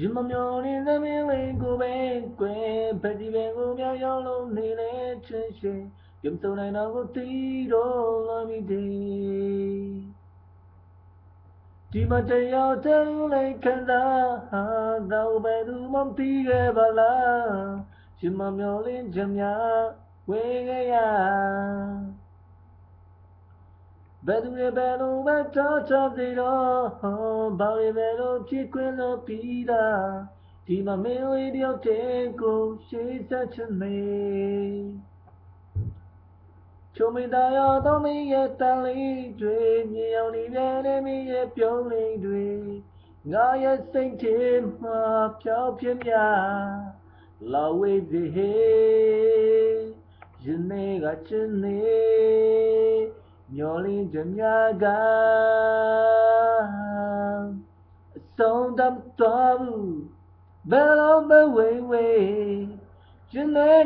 ရင်မမျောနေသမီးလေးကိုပဲကွယ်ဖက်ဒီပဲကိုမြောက်ရောက်လို့နေလေချင်ရှင်ကြုံစုံနိုင်တော့ကိုတီးတော့လာမိတယ်ဒီမတရားတဲ့လေးခံစားဟာတော့ဘယ်သူမှမသိခဲ့ပါလားရှင်မမျောလင်းချင်များဝေခဲ့ရ ဘယ်သူရဲ့ဘယ်လိုပဲတော့ချသေးတော့ဘာတွေပဲလို့ဖြစ်ခွင့်လို့ပြီးတာဒီမှာမင်းလေးတယောက်တည်းကိုရှိစက်ချင်မေချုံမသားရတော့မင်းရဲ့တန်လေးတွေမြေအောင်နေတဲ့မင်းရဲ့ပြုံးလေးတွေငါရဲ့စိတ်ထဲမှာဖြောင်းပြင်းများလာဝေးသေးဟေးယနေ့ကချင်နေ မျောလင်းကြမြကအဆုံးတမ်းတော်ဘူးဘယ်လိုမဝေးဝေးယနေ့